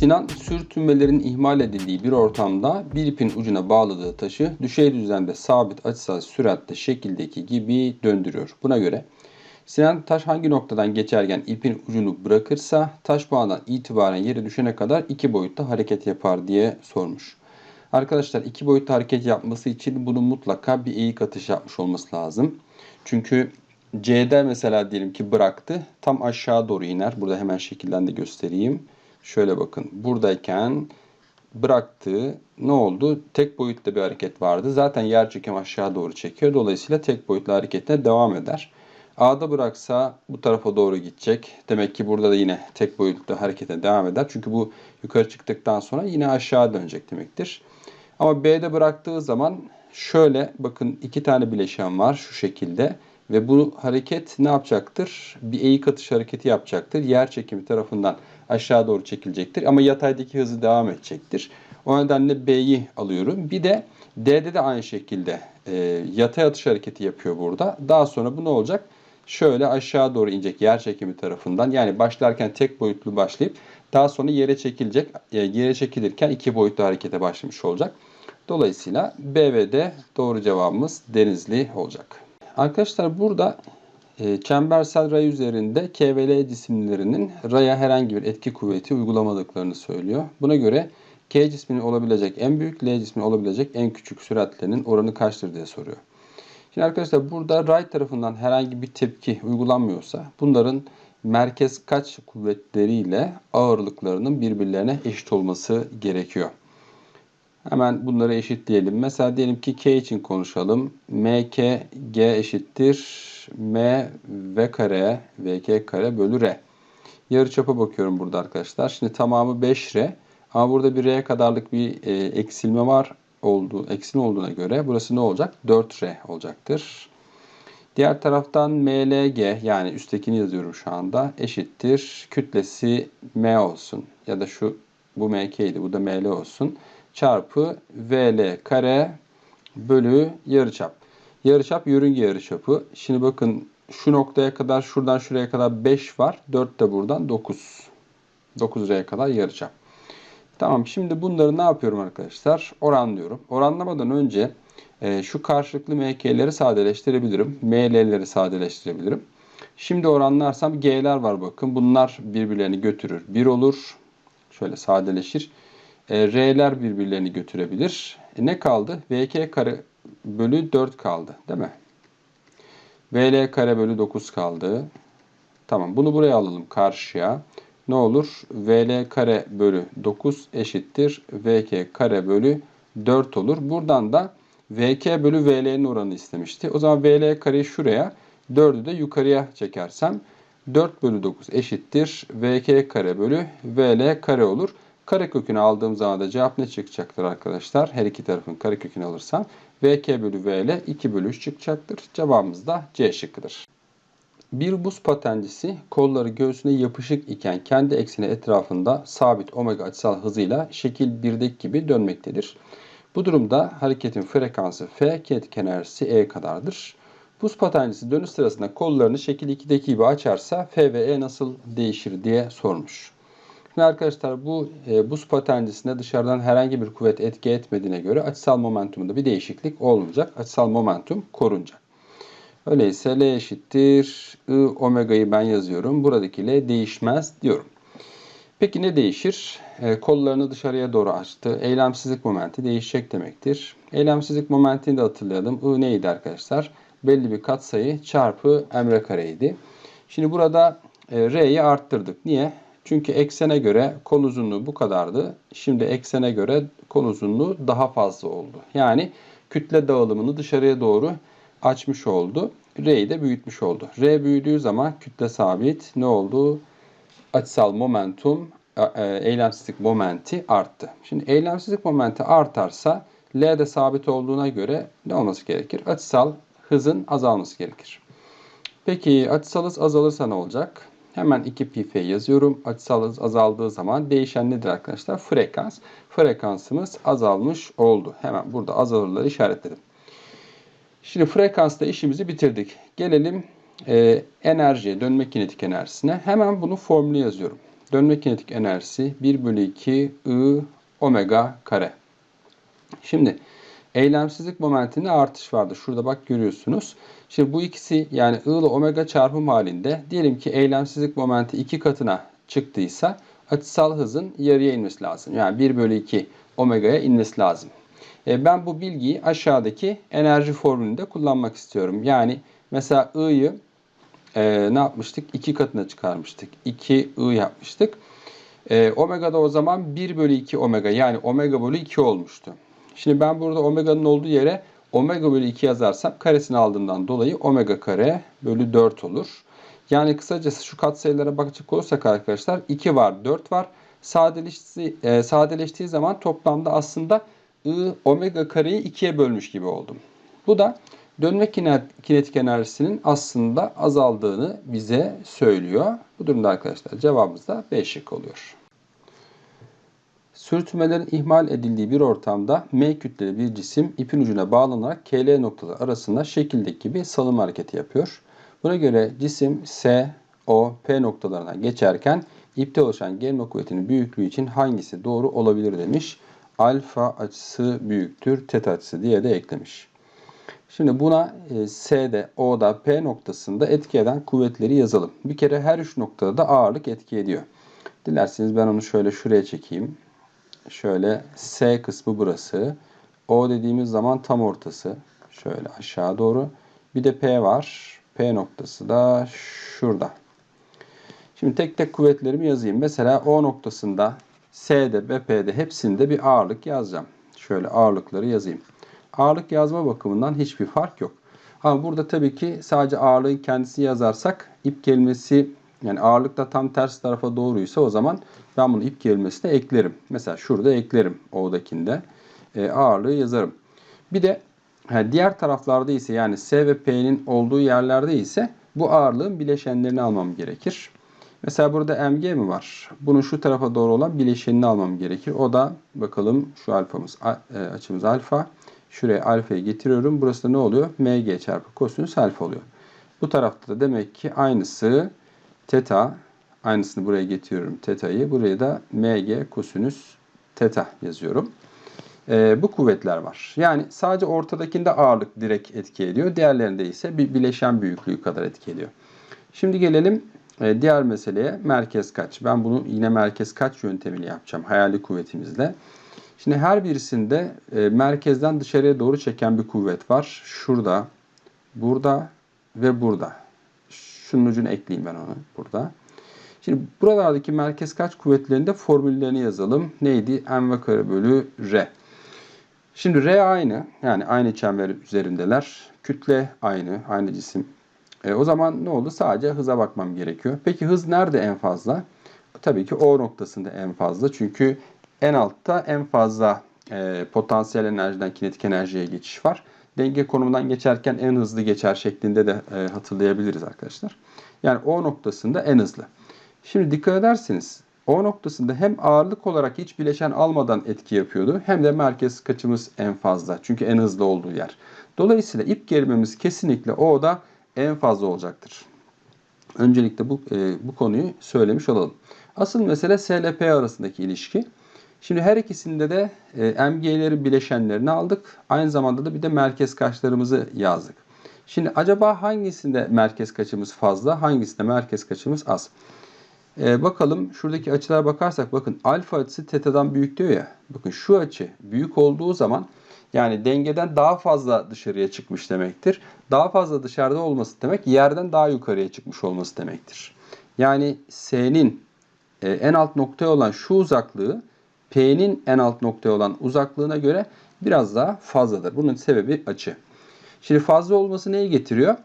Sinan sürtünmelerin ihmal edildiği bir ortamda bir ipin ucuna bağladığı taşı düşey düzlemde sabit açısal süratle şekildeki gibi döndürüyor. Buna göre Sinan taş hangi noktadan geçerken ipin ucunu bırakırsa taş bu andan itibaren yere düşene kadar iki boyutta hareket yapar diye sormuş. Arkadaşlar iki boyutta hareket yapması için bunun mutlaka bir eğik atış yapmış olması lazım. Çünkü C'de mesela diyelim ki bıraktı. Tam aşağı doğru iner. Burada hemen şekilden de göstereyim. Şöyle bakın. Buradayken bıraktı. Ne oldu? Tek boyutta bir hareket vardı. Zaten yer çekim aşağı doğru çekiyor. Dolayısıyla tek boyutlu hareketine devam eder. A'da bıraksa bu tarafa doğru gidecek. Demek ki burada da yine tek boyutlu harekete devam eder. Çünkü bu yukarı çıktıktan sonra yine aşağı dönecek demektir. Ama B'de bıraktığı zaman şöyle bakın iki tane bileşen var şu şekilde. Ve bu hareket ne yapacaktır? Bir eğik atış hareketi yapacaktır. Yer çekimi tarafından aşağı doğru çekilecektir. Ama yataydaki hızı devam edecektir. O nedenle B'yi alıyorum. Bir de D'de de aynı şekilde e, yatay atış hareketi yapıyor burada. Daha sonra bu ne olacak? Şöyle aşağı doğru inecek yer çekimi tarafından. Yani başlarken tek boyutlu başlayıp daha sonra yere çekilecek. E, yere çekilirken iki boyutlu harekete başlamış olacak. Dolayısıyla B ve D doğru cevabımız Denizli olacak. Arkadaşlar burada e, çembersel ray üzerinde K ve L cisimlerinin raya herhangi bir etki kuvveti uygulamadıklarını söylüyor. Buna göre K cisminin olabilecek en büyük, L cisminin olabilecek en küçük süratlerinin oranı kaçtır diye soruyor. Şimdi arkadaşlar burada ray tarafından herhangi bir tepki uygulanmıyorsa bunların merkez kaç kuvvetleriyle ağırlıklarının birbirlerine eşit olması gerekiyor. Hemen bunları eşitleyelim. Mesela diyelim ki K için konuşalım. MK G eşittir M V kare VK kare bölü R. Yarıçapa bakıyorum burada arkadaşlar. Şimdi tamamı 5 R. Ama burada bir R kadarlık bir e, eksilme var olduğu, eksilme olduğuna göre burası ne olacak? 4R olacaktır. Diğer taraftan MLG yani üsttekini yazıyorum şu anda eşittir. Kütlesi M olsun ya da şu bu MK idi bu da ML olsun çarpı VL kare bölü yarıçap. Yarıçap yörünge yarıçapı. Şimdi bakın şu noktaya kadar şuradan şuraya kadar 5 var. 4 de buradan 9. 9R'ye kadar yarıçap. Tamam şimdi bunları ne yapıyorum arkadaşlar? Oranlıyorum. Oranlamadan önce e, şu karşılıklı MK'leri sadeleştirebilirim. ML'leri sadeleştirebilirim. Şimdi oranlarsam G'ler var bakın. Bunlar birbirlerini götürür. 1 olur. Şöyle sadeleşir. E, R'ler birbirlerini götürebilir. E, ne kaldı? VK kare bölü 4 kaldı. Değil mi? VL kare bölü 9 kaldı. Tamam bunu buraya alalım karşıya. Ne olur? VL kare bölü 9 eşittir. VK kare bölü 4 olur. Buradan da VK bölü VL'nin oranı istemişti. O zaman VL kareyi şuraya 4'ü de yukarıya çekersem 4 bölü 9 eşittir. VK kare bölü VL kare olur. Karekökünü aldığım zaman da cevap ne çıkacaktır arkadaşlar? Her iki tarafın karekökünü alırsam VK bölü VL 2 bölü 3 çıkacaktır. Cevabımız da C şıkkıdır. Bir buz patencisi kolları göğsüne yapışık iken kendi ekseni etrafında sabit omega açısal hızıyla şekil 1'deki gibi dönmektedir. Bu durumda hareketin frekansı F, ketken enerjisi E kadardır. Buz patencisi dönüş sırasında kollarını şekil 2'deki gibi açarsa F ve E nasıl değişir diye sormuş. Şimdi arkadaşlar bu e, buz patencisinde dışarıdan herhangi bir kuvvet etki etmediğine göre açısal momentumunda bir değişiklik olmayacak. Açısal momentum korunacak. Öyleyse L eşittir I omega'yı ben yazıyorum. Buradaki L değişmez diyorum. Peki ne değişir? E, kollarını dışarıya doğru açtı. Eylemsizlik momenti değişecek demektir. Eylemsizlik momentini de hatırlayalım. I neydi arkadaşlar? Belli bir katsayı çarpı emre kareydi. Şimdi burada e, R'yi arttırdık. Niye? Çünkü eksene göre kol uzunluğu bu kadardı. Şimdi eksene göre kol uzunluğu daha fazla oldu. Yani kütle dağılımını dışarıya doğru açmış oldu. R'yi de büyütmüş oldu. R büyüdüğü zaman kütle sabit ne oldu? Açısal momentum, eylemsizlik momenti arttı. Şimdi eylemsizlik momenti artarsa L de sabit olduğuna göre ne olması gerekir? Açısal hızın azalması gerekir. Peki açısal hız azalırsa ne olacak? Hemen 2 pi f yazıyorum. Açısal azaldığı zaman değişen nedir arkadaşlar? Frekans. Frekansımız azalmış oldu. Hemen burada azalırları işaretledim. Şimdi frekansla işimizi bitirdik. Gelelim e, enerjiye, dönme kinetik enerjisine. Hemen bunu formülü yazıyorum. Dönme kinetik enerjisi 1 bölü 2 I omega kare. Şimdi eylemsizlik momentinde artış vardı. Şurada bak görüyorsunuz. Şimdi bu ikisi yani I ile omega çarpım halinde diyelim ki eylemsizlik momenti iki katına çıktıysa açısal hızın yarıya inmesi lazım. Yani 1 bölü 2 omega'ya inmesi lazım. E, ben bu bilgiyi aşağıdaki enerji formülünde kullanmak istiyorum. Yani mesela I'yı e, ne yapmıştık? 2 katına çıkarmıştık. 2 I yapmıştık. E, omega da o zaman 1 bölü 2 omega yani omega bölü 2 olmuştu. Şimdi ben burada omega'nın olduğu yere omega bölü 2 yazarsam karesini aldığımdan dolayı omega kare bölü 4 olur. Yani kısacası şu katsayılara bakacak olursak arkadaşlar 2 var 4 var. Sadeleşti, e, sadeleştiği zaman toplamda aslında I omega kareyi 2'ye bölmüş gibi oldum. Bu da dönme kinetik enerjisinin aslında azaldığını bize söylüyor. Bu durumda arkadaşlar cevabımız da B şık oluyor. Sürtünmelerin ihmal edildiği bir ortamda M kütleli bir cisim ipin ucuna bağlanarak KL noktaları arasında şekildeki gibi salım hareketi yapıyor. Buna göre cisim S, O, P noktalarına geçerken ipte oluşan gelme kuvvetinin büyüklüğü için hangisi doğru olabilir demiş. Alfa açısı büyüktür, teta açısı diye de eklemiş. Şimdi buna e, S'de, O'da, P noktasında etki eden kuvvetleri yazalım. Bir kere her üç noktada da ağırlık etki ediyor. Dilerseniz ben onu şöyle şuraya çekeyim. Şöyle S kısmı burası. O dediğimiz zaman tam ortası. Şöyle aşağı doğru. Bir de P var. P noktası da şurada. Şimdi tek tek kuvvetlerimi yazayım. Mesela O noktasında S'de, BP'de hepsinde bir ağırlık yazacağım. Şöyle ağırlıkları yazayım. Ağırlık yazma bakımından hiçbir fark yok. Ama burada tabii ki sadece ağırlığın kendisini yazarsak ip kelimesi yani ağırlıkta tam ters tarafa doğruysa o zaman ben bunu ip kelimesine eklerim. Mesela şurada eklerim O'dakinde. E, ağırlığı yazarım. Bir de diğer taraflarda ise yani S ve P'nin olduğu yerlerde ise bu ağırlığın bileşenlerini almam gerekir. Mesela burada mg mi var? Bunun şu tarafa doğru olan bileşenini almam gerekir. O da bakalım şu alfamız e, açımız alfa. Şuraya alfayı getiriyorum. Burası da ne oluyor? mg çarpı kosinüs alfa oluyor. Bu tarafta da demek ki aynısı teta. Aynısını buraya getiriyorum teta'yı. Buraya da mg kosinüs teta yazıyorum. Ee, bu kuvvetler var. Yani sadece ortadakinde ağırlık direkt etki ediyor. Diğerlerinde ise bir bileşen büyüklüğü kadar etki ediyor. Şimdi gelelim e, diğer meseleye merkez kaç. Ben bunu yine merkez kaç yöntemiyle yapacağım hayali kuvvetimizle. Şimdi her birisinde e, merkezden dışarıya doğru çeken bir kuvvet var. Şurada, burada ve burada. Şunun ucunu ekleyeyim ben onu burada. Şimdi buralardaki merkez kaç kuvvetlerinde formüllerini yazalım. Neydi? M kare bölü R. Şimdi R aynı. Yani aynı çember üzerindeler. Kütle aynı. Aynı cisim. E, o zaman ne oldu? Sadece hıza bakmam gerekiyor. Peki hız nerede en fazla? Tabii ki O noktasında en fazla. Çünkü en altta en fazla e, potansiyel enerjiden kinetik enerjiye geçiş var. Denge konumundan geçerken en hızlı geçer şeklinde de e, hatırlayabiliriz arkadaşlar. Yani O noktasında en hızlı. Şimdi dikkat ederseniz O noktasında hem ağırlık olarak hiç bileşen almadan etki yapıyordu hem de merkez kaçımız en fazla. Çünkü en hızlı olduğu yer. Dolayısıyla ip gerilmemiz kesinlikle O'da en fazla olacaktır. Öncelikle bu, e, bu konuyu söylemiş olalım. Asıl mesele SLP arasındaki ilişki. Şimdi her ikisinde de e, MG'leri bileşenlerini aldık. Aynı zamanda da bir de merkez kaçlarımızı yazdık. Şimdi acaba hangisinde merkez kaçımız fazla, hangisinde merkez kaçımız az? Ee, bakalım şuradaki açılara bakarsak bakın alfa açısı tetadan büyük diyor ya. Bakın şu açı büyük olduğu zaman yani dengeden daha fazla dışarıya çıkmış demektir. Daha fazla dışarıda olması demek yerden daha yukarıya çıkmış olması demektir. Yani S'nin e, en alt noktaya olan şu uzaklığı P'nin en alt noktaya olan uzaklığına göre biraz daha fazladır. Bunun sebebi açı. Şimdi fazla olması neyi getiriyor?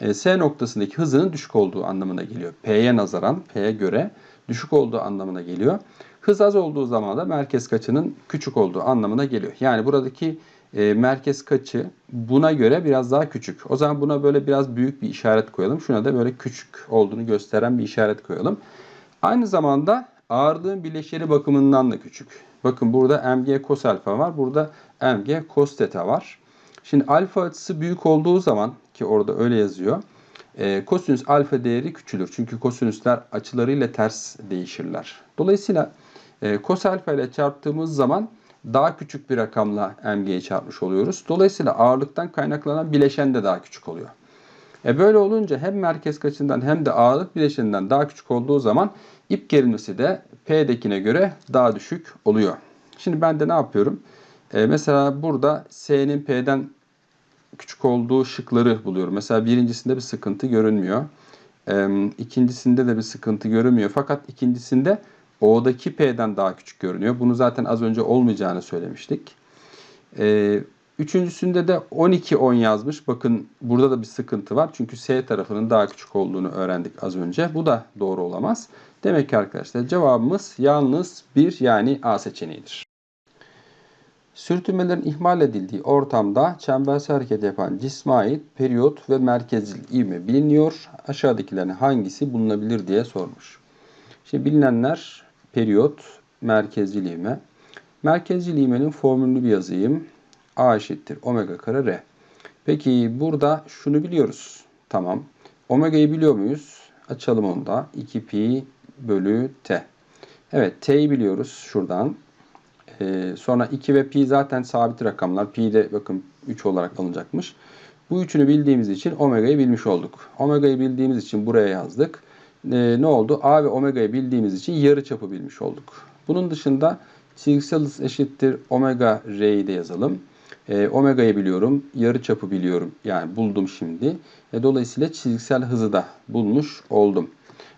E, S noktasındaki hızının düşük olduğu anlamına geliyor. P'ye nazaran, P'ye göre düşük olduğu anlamına geliyor. Hız az olduğu zaman da merkez kaçının küçük olduğu anlamına geliyor. Yani buradaki e, merkez kaçı buna göre biraz daha küçük. O zaman buna böyle biraz büyük bir işaret koyalım. Şuna da böyle küçük olduğunu gösteren bir işaret koyalım. Aynı zamanda ağırlığın bileşeni bakımından da küçük. Bakın burada mg cos alfa var. Burada mg cos theta var. Şimdi alfa açısı büyük olduğu zaman ki orada öyle yazıyor. E, kosinüs alfa değeri küçülür. Çünkü kosinüsler açılarıyla ters değişirler. Dolayısıyla e, kos alfa ile çarptığımız zaman daha küçük bir rakamla mg'yi çarpmış oluyoruz. Dolayısıyla ağırlıktan kaynaklanan bileşen de daha küçük oluyor. E böyle olunca hem merkez kaçından hem de ağırlık bileşeninden daha küçük olduğu zaman ip gerilmesi de P'dekine göre daha düşük oluyor. Şimdi ben de ne yapıyorum? E mesela burada S'nin P'den küçük olduğu şıkları buluyorum. Mesela birincisinde bir sıkıntı görünmüyor. E, ikincisinde de bir sıkıntı görünmüyor. Fakat ikincisinde O'daki P'den daha küçük görünüyor. Bunu zaten az önce olmayacağını söylemiştik. E, üçüncüsünde de 12-10 yazmış. Bakın burada da bir sıkıntı var. Çünkü S tarafının daha küçük olduğunu öğrendik az önce. Bu da doğru olamaz. Demek ki arkadaşlar cevabımız yalnız bir yani A seçeneğidir. Sürtünmelerin ihmal edildiği ortamda çembersel hareket yapan cisme ait periyot ve merkezil ivme biliniyor. Aşağıdakilerin hangisi bulunabilir diye sormuş. Şimdi bilinenler periyot, merkezil ivme. Merkezil ivmenin formülünü bir yazayım. A eşittir omega kare R. Peki burada şunu biliyoruz. Tamam. Omega'yı biliyor muyuz? Açalım onu da. 2 pi bölü t. Evet t'yi biliyoruz şuradan. Ee, sonra 2 ve pi zaten sabit rakamlar. Pi de bakın 3 olarak alınacakmış. Bu üçünü bildiğimiz için omega'yı bilmiş olduk. Omega'yı bildiğimiz için buraya yazdık. Ee, ne oldu? A ve omega'yı bildiğimiz için yarı çapı bilmiş olduk. Bunun dışında çizgisel hız eşittir omega r'yi de yazalım. E, omega'yı biliyorum, yarı çapı biliyorum. Yani buldum şimdi. E, dolayısıyla çizgisel hızı da bulmuş oldum.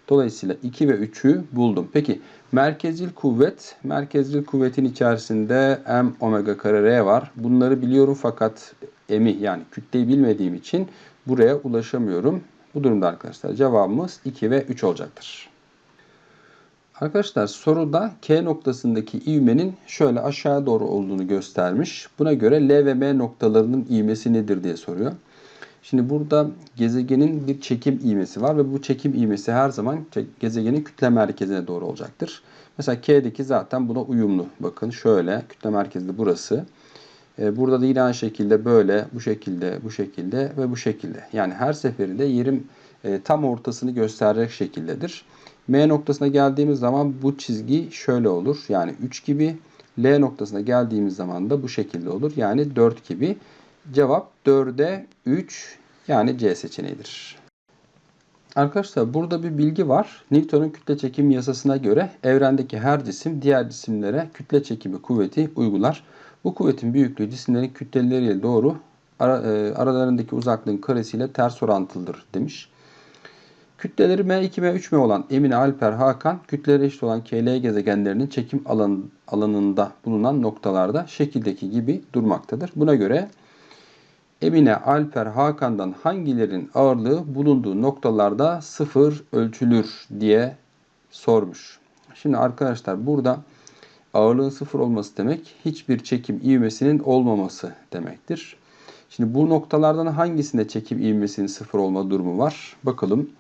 Dolayısıyla 2 ve 3'ü buldum. Peki merkezcil kuvvet, merkezcil kuvvetin içerisinde m omega kare r var. Bunları biliyorum fakat m'i yani kütleyi bilmediğim için buraya ulaşamıyorum. Bu durumda arkadaşlar cevabımız 2 ve 3 olacaktır. Arkadaşlar soruda K noktasındaki ivmenin şöyle aşağı doğru olduğunu göstermiş. Buna göre L ve M noktalarının ivmesi nedir diye soruyor. Şimdi burada gezegenin bir çekim ivmesi var ve bu çekim ivmesi her zaman gezegenin kütle merkezine doğru olacaktır. Mesela K'deki zaten buna uyumlu. Bakın şöyle kütle merkezi burası. Ee, burada da yine aynı şekilde böyle, bu şekilde, bu şekilde ve bu şekilde. Yani her seferinde yerim e, tam ortasını gösterecek şekildedir. M noktasına geldiğimiz zaman bu çizgi şöyle olur. Yani 3 gibi. L noktasına geldiğimiz zaman da bu şekilde olur. Yani 4 gibi. Cevap 4'e 3 yani C seçeneğidir. Arkadaşlar burada bir bilgi var. Newton'un kütle çekim yasasına göre evrendeki her cisim diğer cisimlere kütle çekimi kuvveti uygular. Bu kuvvetin büyüklüğü cisimlerin kütleleriyle doğru aralarındaki uzaklığın karesiyle ters orantılıdır demiş. Kütleleri M2 M3 M olan Emine, Alper, Hakan kütleleri eşit olan KL gezegenlerinin çekim alan, alanında bulunan noktalarda şekildeki gibi durmaktadır. Buna göre Emine, Alper, Hakan'dan hangilerin ağırlığı bulunduğu noktalarda sıfır ölçülür diye sormuş. Şimdi arkadaşlar burada ağırlığın sıfır olması demek hiçbir çekim ivmesinin olmaması demektir. Şimdi bu noktalardan hangisinde çekim ivmesinin sıfır olma durumu var? Bakalım.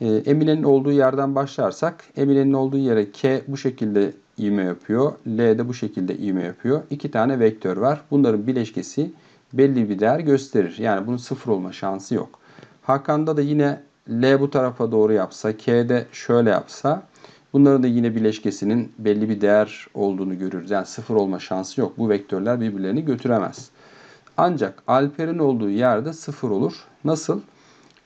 E, Emine'nin olduğu yerden başlarsak Emine'nin olduğu yere K bu şekilde ivme yapıyor. L de bu şekilde ivme yapıyor. İki tane vektör var. Bunların bileşkesi belli bir değer gösterir. Yani bunun sıfır olma şansı yok. Hakan'da da yine L bu tarafa doğru yapsa, K de şöyle yapsa bunların da yine bileşkesinin belli bir değer olduğunu görürüz. Yani sıfır olma şansı yok. Bu vektörler birbirlerini götüremez. Ancak Alper'in olduğu yerde sıfır olur. Nasıl?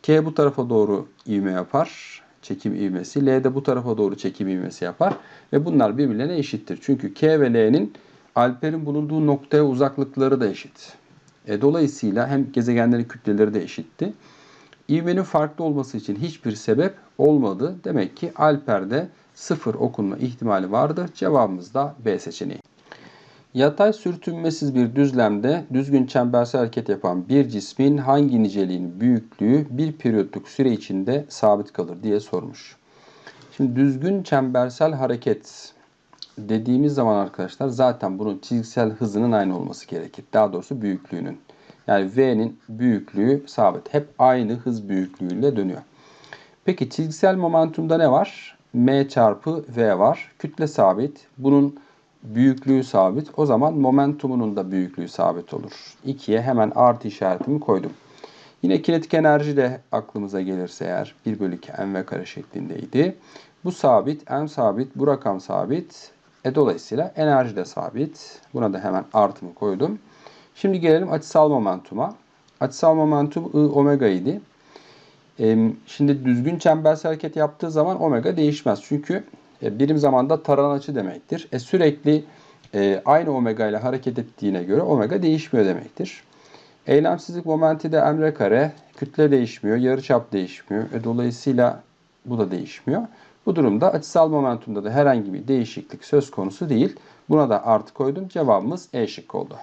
K bu tarafa doğru ivme yapar. Çekim ivmesi. L de bu tarafa doğru çekim ivmesi yapar. Ve bunlar birbirlerine eşittir. Çünkü K ve L'nin Alper'in bulunduğu noktaya uzaklıkları da eşit. E, dolayısıyla hem gezegenlerin kütleleri de eşitti. İvmenin farklı olması için hiçbir sebep olmadı. Demek ki Alper'de sıfır okunma ihtimali vardı. Cevabımız da B seçeneği. Yatay sürtünmesiz bir düzlemde düzgün çembersel hareket yapan bir cismin hangi niceliğin büyüklüğü bir periyotluk süre içinde sabit kalır diye sormuş. Şimdi düzgün çembersel hareket dediğimiz zaman arkadaşlar zaten bunun çizgisel hızının aynı olması gerekir. Daha doğrusu büyüklüğünün. Yani V'nin büyüklüğü sabit. Hep aynı hız büyüklüğüyle dönüyor. Peki çizgisel momentumda ne var? M çarpı V var. Kütle sabit. Bunun büyüklüğü sabit. O zaman momentumunun da büyüklüğü sabit olur. 2'ye hemen artı işaretimi koydum. Yine kinetik enerji de aklımıza gelirse eğer 1 bölü 2 mv kare şeklindeydi. Bu sabit, m sabit, bu rakam sabit. E dolayısıyla enerji de sabit. Buna da hemen artımı koydum. Şimdi gelelim açısal momentuma. Açısal momentum I omega idi. Şimdi düzgün çembersel hareket yaptığı zaman omega değişmez. Çünkü e, birim zamanda taranan açı demektir. E, sürekli e, aynı omega ile hareket ettiğine göre omega değişmiyor demektir. Eylemsizlik momenti de emre kare. Kütle değişmiyor, yarıçap değişmiyor. E, dolayısıyla bu da değişmiyor. Bu durumda açısal momentumda da herhangi bir değişiklik söz konusu değil. Buna da artı koydum. Cevabımız E şıkkı oldu.